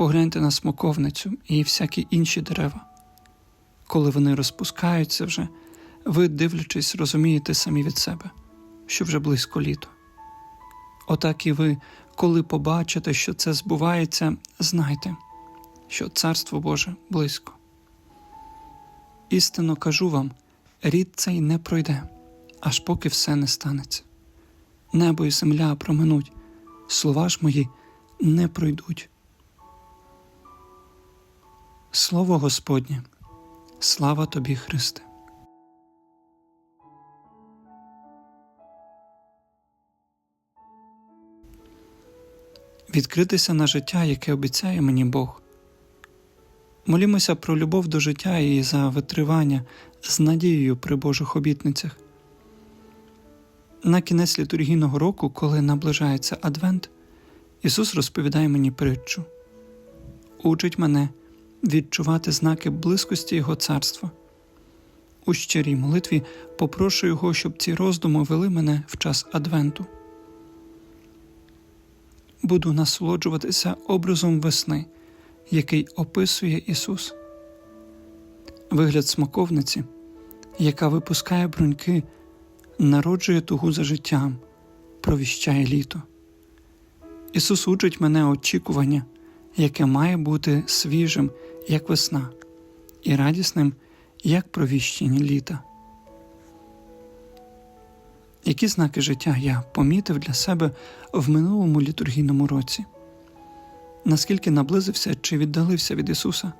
Погляньте на смоковницю і всякі інші дерева. Коли вони розпускаються вже, ви, дивлячись, розумієте самі від себе, що вже близько літо. Отак і ви, коли побачите, що це збувається, знайте, що Царство Боже близько. Істинно кажу вам, рід цей не пройде, аж поки все не станеться. Небо і земля проминуть, слова ж мої не пройдуть. Слово Господнє, слава тобі, Христе. Відкритися на життя, яке обіцяє мені Бог. Молімося про любов до життя і за витривання з надією при Божих обітницях. На кінець літургійного року, коли наближається Адвент, Ісус розповідає мені притчу, учить мене відчувати знаки близькості Його царства. У щирій молитві попрошу Його, щоб ці роздуми вели мене в час Адвенту. Буду насолоджуватися образом весни, який описує Ісус. Вигляд смоковниці, яка випускає бруньки народжує тугу за життям, провіщає літо. Ісус учить мене очікування, яке має бути свіжим, як весна, і радісним, як провіщення літа. Які знаки життя я помітив для себе в минулому літургійному році? Наскільки наблизився чи віддалився від Ісуса?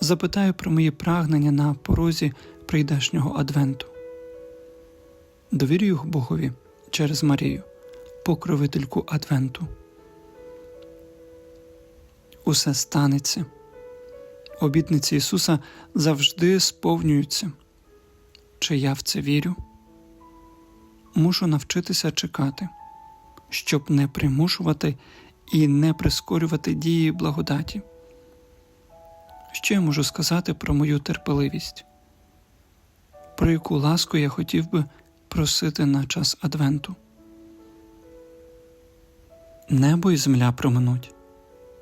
Запитаю про мої прагнення на порозі прийдешнього Адвенту. Довірюю Богові через Марію, покровительку Адвенту. Усе станеться. Обітниці Ісуса завжди сповнюються. Чи я в це вірю? Мушу навчитися чекати, щоб не примушувати і не прискорювати дії благодаті. Що я можу сказати про мою терпеливість? Про яку ласку я хотів би просити на час Адвенту. Небо і земля проминуть.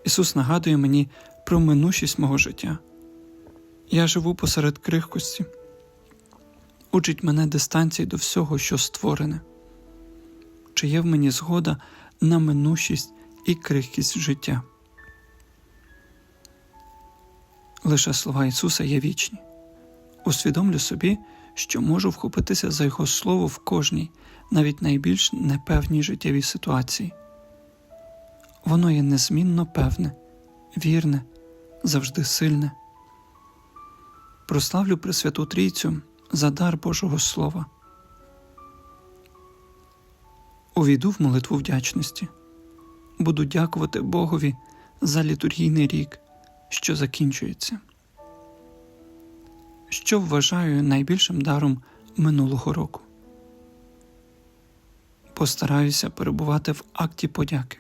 Ісус нагадує мені про минущість мого життя. Я живу посеред крихкості, учить мене дистанції до всього, що створене, чи є в мені згода на минущість і крихкість життя. Лише слова Ісуса є вічні. Усвідомлю собі, що можу вхопитися за Його слово в кожній, навіть найбільш непевній життєвій ситуації. Воно є незмінно певне, вірне, завжди сильне. Прославлю Пресвяту Трійцю за дар Божого Слова. Увійду в молитву вдячності, буду дякувати Богові за літургійний рік, що закінчується що вважаю найбільшим даром минулого року. Постараюся перебувати в акті подяки,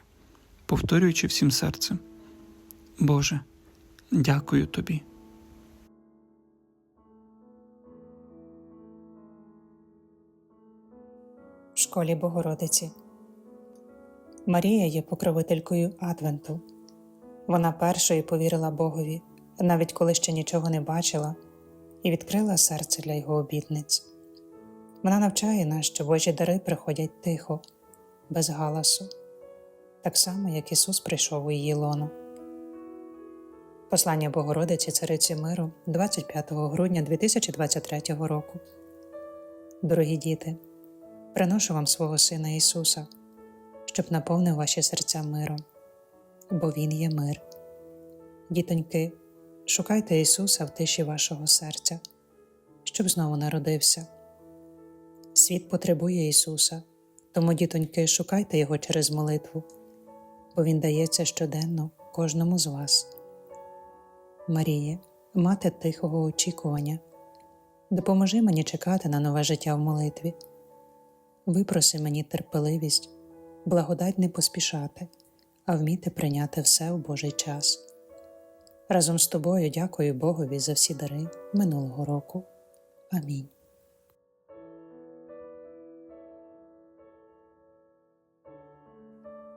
повторюючи всім серцем Боже, дякую Тобі. в школі Богородиці. Марія є покровителькою Адвенту. Вона першою повірила Богові, навіть коли ще нічого не бачила, і відкрила серце для його обітниць. Вона навчає нас, що Божі дари приходять тихо, без галасу, так само, як Ісус прийшов у її лоно. Послання Богородиці Цариці Миру 25 грудня 2023 року. Дорогі діти, приношу вам свого Сина Ісуса, щоб наповнив ваші серця миром, бо Він є мир. Дітоньки, шукайте Ісуса в тиші вашого серця, щоб знову народився. Світ потребує Ісуса, тому, дітоньки, шукайте Його через молитву, бо Він дається щоденно кожному з вас. Маріє, мати тихого очікування, допоможи мені чекати на нове життя в молитві. Випроси мені терпеливість, благодать не поспішати, а вміти прийняти все в Божий час. Разом з тобою дякую Богові за всі дари минулого року. Амінь.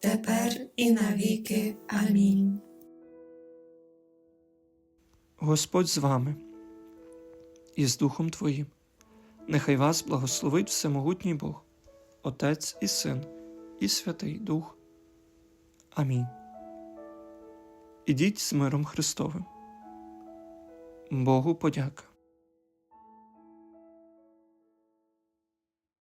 тепер і навіки. Амінь. Господь з вами і з Духом Твоїм. Нехай вас благословить Всемогутній Бог, Отець і Син, і Святий Дух. Амінь. Ідіть з миром Христовим. Богу подяка.